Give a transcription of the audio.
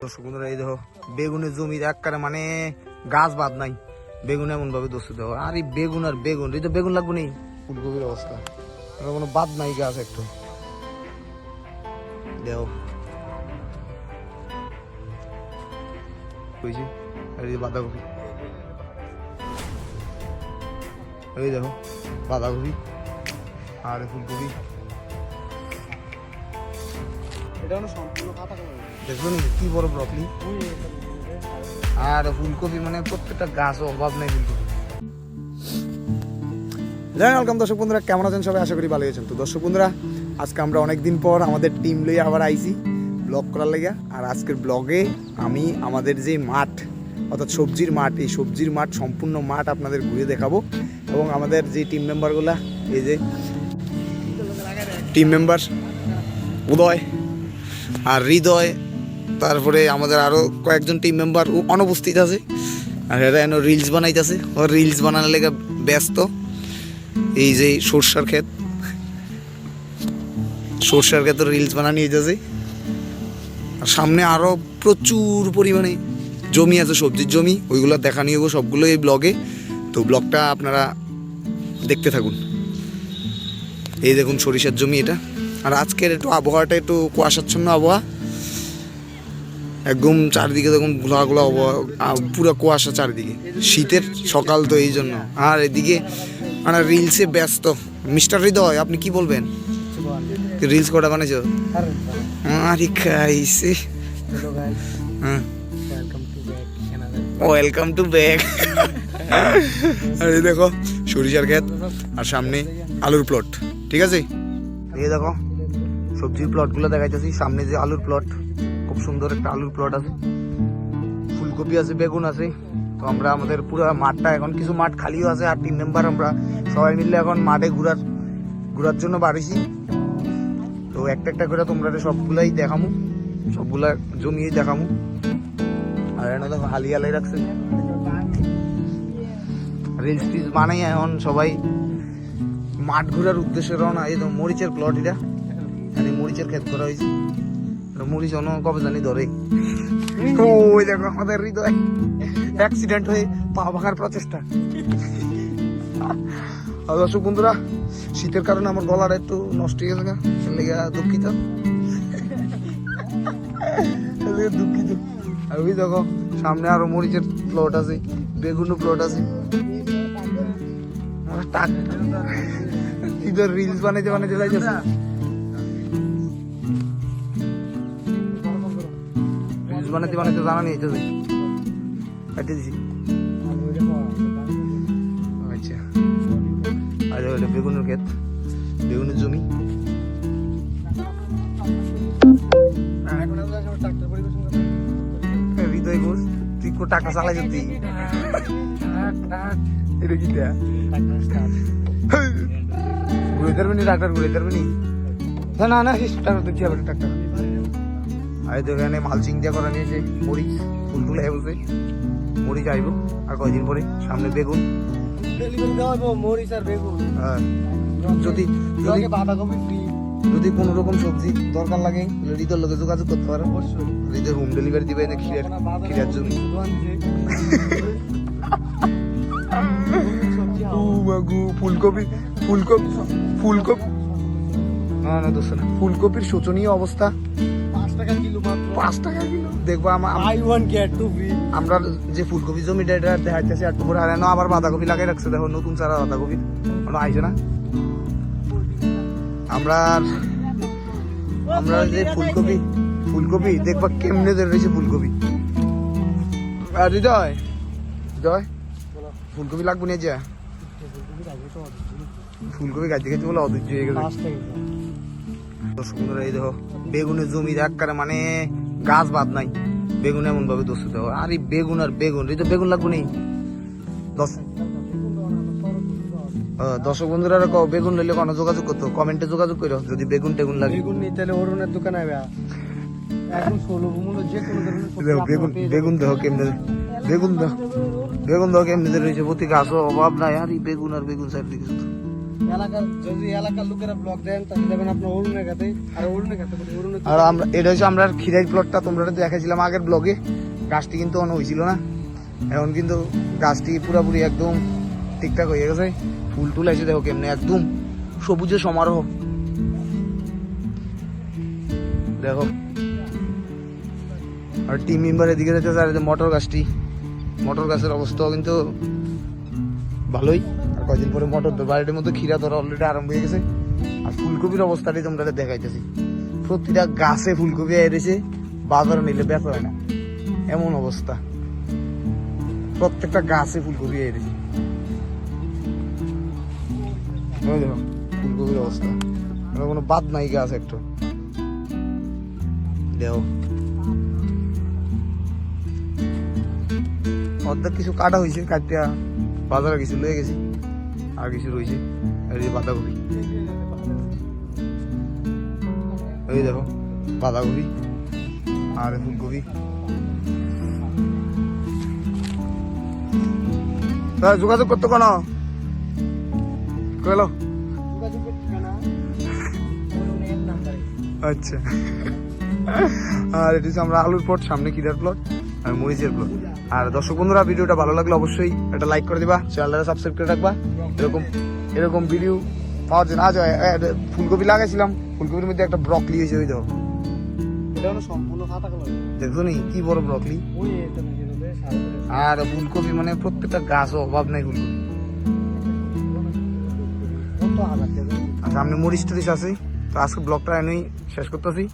এই দেখো, বেগুনের জমি একবারে মানে গাছ বাদ নাই। বেগুন এমন ভাবে দোষ দেখো। আর এই বেগুন আর বেগুন, এই তো বেগুন লাগবে নেই। ফুলকপির অবস্থা। কোনো বাদ নাই গাছ একটু। দেখো। বাঁধাকপি। এই দেখো, বাঁধাকপি আর ফুলকপি। এটা সম্পূর্ণ পাতা দেখবেন কি বড় ব্রকলি আর ফুলকপি মানে প্রত্যেকটা গাছ অভাব নেই ফুলকপি জানেন ওয়েলকাম দর্শক বন্ধুরা, কেমন আছেন সবাই? আশা করি ভালো আছেন। তো দর্শক বন্ধুরা, আজকে আমরা অনেক দিন পর আমাদের টিম লইয়া আবার আইছি ব্লগ করার লেগে। আর আজকের ব্লগে আমি আমাদের যে মাঠ, অর্থাৎ সবজির মাঠ, এই সবজির মাঠ, সম্পূর্ণ মাঠ আপনাদের ঘুরে দেখাবো। এবং আমাদের যে টিম মেম্বারগুলা এই যে টিম মেম্বার উদয় আর হৃদয় তারপরে আমাদের আরও কয়েকজন টিম মেম্বার অনুপস্থিত আছে। আর এরা এন রিলস বানাইতেছে। ও রিলস বানানোর লেগে ব্যস্ত। এই যে সর্ষার ক্ষেত। সর্ষার ক্ষেত রিলস বানানো যাচ্ছে আর সামনে আরও প্রচুর পরিমাণে জমি আছে, সবজির জমি। ওইগুলো দেখানি হব সবগুলো এই ব্লগে তো ব্লগটা আপনারা দেখতে থাকুন। এই দেখুন সরিষার জমি এটা। আর আজকের একটু আবহাওয়াটা একটু কুয়াশাচ্ছন্ন আবহাওয়া। একদম চারিদিকে দেখুন ঘোলা ঘোলা পুরো কুয়াশা চারিদিকে। শীতের সকাল তো এই জন্য। আর এদিকে মানে রিলসে ব্যস্ত। মিস্টার হৃদয়, আপনি কি বলবেন? রিলস কটা বানাইছো আরে খাইছে হ্যাঁ। ওয়েলকাম টু ব্যাক আর এই দেখো, সরিষার ক্ষেত আর সামনে আলুর প্লট ঠিক আছে? এই দেখো, সবজির প্লটগুলো দেখাইতেছি, সামনে যে আলুর প্লট খুব সুন্দর একটা আলুর প্লট আছে। ফুলকপি আছে, বেগুন আছে। তো আমরা আমাদের পুরো মাঠটা এখন, কিছু মাঠ খালিও আছে আর তিন নম্বর আমরা সবাই মিলে এখন মাঠে ঘুরার ঘুরার জন্য বাড়িছি। তো একটা একটা করে তোমরা সবগুলাই দেখামু, সবগুলা জমিয়েই দেখামু। আর এখানে দেখো হালি হালাই রাখছে। রিলস টিলস বানাই এখন সবাই। মাঠ ঘোরার উদ্দেশ্যে রওনা, এই তো মরিচের প্লট এটা। মরিচের ক্ষেত করা হয়েছে। মরিচ অন্য কবে জানি ধরে। ওই দেখো আমাদের হৃদয়। অ্যাক্সিডেন্ট হয়ে পা ভাঙার প্রচেষ্টা। দর্শক বন্ধুরা, শীতের কারণে আমার গলাটা একটু নষ্ট হয়ে গেছে লেগে দুঃখিত। দুঃখিত। আর ওই দেখো, সামনে আরও মরিচের প্লট আছে, বেগুনও প্লট আছে। টাক। রিলস বানাইতে বানাইতে যাইতেছে। রিলস বানাইতে বানাইতে জানা নিয়ে যেতেছে কাটে দিছি। আচ্ছা। আর বেগুনের ক্ষেত বেগুনের জমি। হৃদয় ঘোষ তুই কো টাকা চালাই যদি এটা কি ঘুরে ধরবে নি ডাক্তার ঘুরে ধরবে নি? না ডাক্তার আবার ডাক্তার আরে তো এখানে মালচিং দিয়া করা নিয়েছে মরিচ ফুলগুলো বলছে মরিচ আইব আর কয়দিন পরে? সামনে বেগুন। মরিচ আর বেগুন। আর যদি যদি বাঁধাকপি ফ্রি যদি কোনো রকম সবজি দরকার লাগে হৃদয়ের লোকে যোগাযোগ করতে পারো। হৃদয় হোম ডেলিভারি দিবে না খিরের খিরের জন্য। ফুলকপি ফুলকপি ফুলকপি না না দোস্ত না। ফুলকপির শোচনীয় অবস্থা। টাকা কিলো মাত্র। পাঁচ টাকা কিলো। দেখব আমার I one get two free আমরা যে ফুলকপি জমিটা এটা দেখাইতেছি আর তোমার আর আবার বাঁধাকপি লাগাই রাখছে। দেখো নতুন চারা বাঁধাকপি। কোনো আইছে না? আমরা আমরা যে ফুলকপি ফুলকপি দেখবা কেমনে রয়েছে ফুলকপি। আর হৃদয় হৃদয় ফুলকপি লাগবে নিয়ে যা। ফুলকপি গাছ দেখেছি বলে অধৈর্য হয়ে গেছে। দর্শক বন্ধুরা এই দেখো বেগুনের জমি একবারে মানে গাছ বাদ নাই। বেগুন এমন ভাবে দোষ দেখো। আরে বেগুন আর বেগুন এই তো বেগুন লাগবে আহ, দর্শক বন্ধুরা কও বেগুন লইলে কোনো যোগাযোগ করতো কমেন্টে যোগাযোগ করো যদি বেগুন টেগুন লাগে। বেগুন নিতে হলে অরুণের দোকানে আপনারা বেগুন বেগুন দেখো কেমনে বেগুন দেখো। বেগুন দেখো কেমনে রয়েছে প্রতি গাছও অভাব নাই। আর বেগুন আর বেগুন চারিদিকে শুধু। আর আমরা এটা হচ্ছে আমরা খিরাই প্লটটা তোমরা তো দেখাইছিলাম আগের ব্লগে গাছটি কিন্তু অন হয়েছিল না। এখন কিন্তু গাছটি পুরোপুরি একদম ঠিকঠাক হয়ে গেছে। ফুল টুল আছে দেখো কেমনে একদম সবুজে সমারোহ। দেখো। আর টিম মেম্বার এদিকে যেতেছে আর যে মটর গাছটি। মটর গাছের অবস্থাও কিন্তু ভালোই। কয়দিন পরে মটর ধরবে। আর এটার মধ্যে ক্ষীরা ধরা অলরেডি আরম্ভ হয়ে গেছে। আর ফুলকপির অবস্থাটাই তোমরা দেখাইতেছি। প্রতিটা গাছে ফুলকপি এসেছে বাজারে নিলে বেচা হয় না। এমন অবস্থা। প্রত্যেকটা গাছে ফুলকপি এসেছে ফুলকপির অবস্থা। কোনো বাদ নাই গাছ একটু। দেখো। অর্ধেক কিছু কাটা হয়েছে, কাটিয়া বাজারে কিছু লয়ে গেছি। আর কিছু রয়েছে। আর এই বাঁধাকপি। এই দেখো, বাঁধাকপি আর ফুলকপি। যোগাযোগ করতে কোনো নাম্বারে আচ্ছা। আর এটি আমরা আলুর প্লট সামনে কিরার প্লট আর মরিচের প্লট আর দর্শক বন্ধুরা ভিডিওটা ভালো লাগলে অবশ্যই একটা লাইক করে দিবা চ্যানেলটা সাবস্ক্রাইব করে রাখবা। এরকম এরকম ভিডিও পাওয়ার জন্য আজ ফুলকপি লাগাইছিলাম ফুলকপির মধ্যে একটা ব্রকলি হয়েছে ওই কলম দেখছ নি কি বড় ব্রকলি আর ফুলকপি মানে প্রত্যেকটা গাছ অভাব নাই ফুলকপি। আর সামনে মরিচ টরিচ আছে তো আজকে ব্লগটা এনেই শেষ করতেছি।